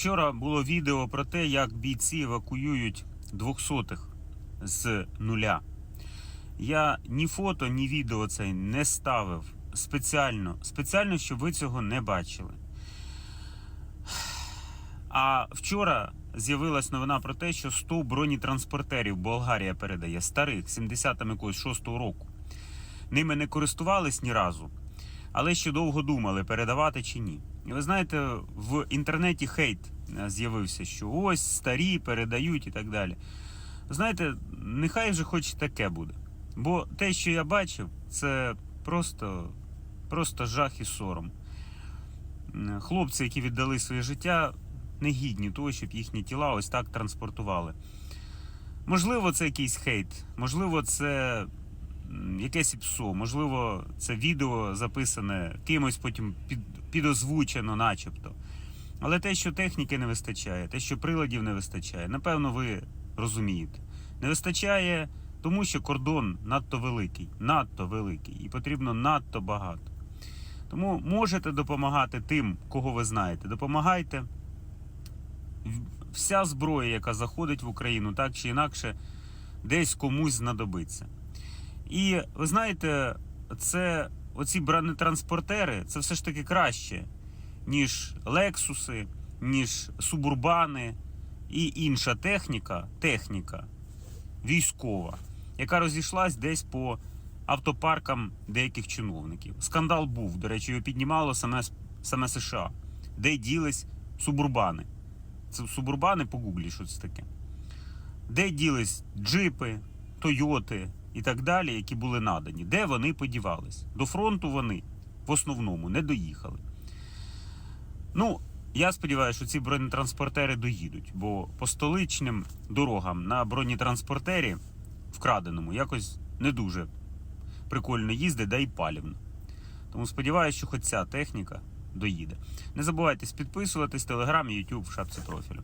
Вчора було відео про те, як бійці евакуюють двохсотих з нуля. Я ні фото, ні відео цей не ставив спеціально, спеціально, щоб ви цього не бачили. А вчора з'явилась новина про те, що 100 бронетранспортерів Болгарія передає старих 70-м якогось 6-го року. Ними не користувались ні разу, але ще довго думали, передавати чи ні. Ви знаєте, в інтернеті хейт е, з'явився, що ось старі передають і так далі. Знаєте, нехай вже хоч таке буде. Бо те, що я бачив, це просто, просто жах і сором. Хлопці, які віддали своє життя, не гідні того, щоб їхні тіла ось так транспортували. Можливо, це якийсь хейт, можливо, це якесь іпсо, можливо, це відео записане кимось потім під, підозвучено, начебто. Але те, що техніки не вистачає, те, що приладів не вистачає, напевно, ви розумієте. Не вистачає, тому що кордон надто великий, надто великий, і потрібно надто багато. Тому можете допомагати тим, кого ви знаєте. Допомагайте. Вся зброя, яка заходить в Україну, так чи інакше, десь комусь знадобиться. І ви знаєте, це оці бронетранспортери, це все ж таки краще, ніж Лексуси, ніж Субурбани і інша техніка, техніка військова, яка розійшлась десь по автопаркам деяких чиновників. Скандал був, до речі, його піднімало саме, саме США, де ділись субурбани. Це субурбани по гуглі, що це таке. Де ділись джипи, Тойоти і так далі, які були надані. Де вони подівались? До фронту вони в основному не доїхали. Ну, я сподіваюся, що ці бронетранспортери доїдуть, бо по столичним дорогам на бронетранспортері вкраденому якось не дуже прикольно їздить, да й палівно. Тому сподіваюся, що хоч ця техніка доїде. Не забувайте підписуватись, телеграм YouTube в шапці профілю.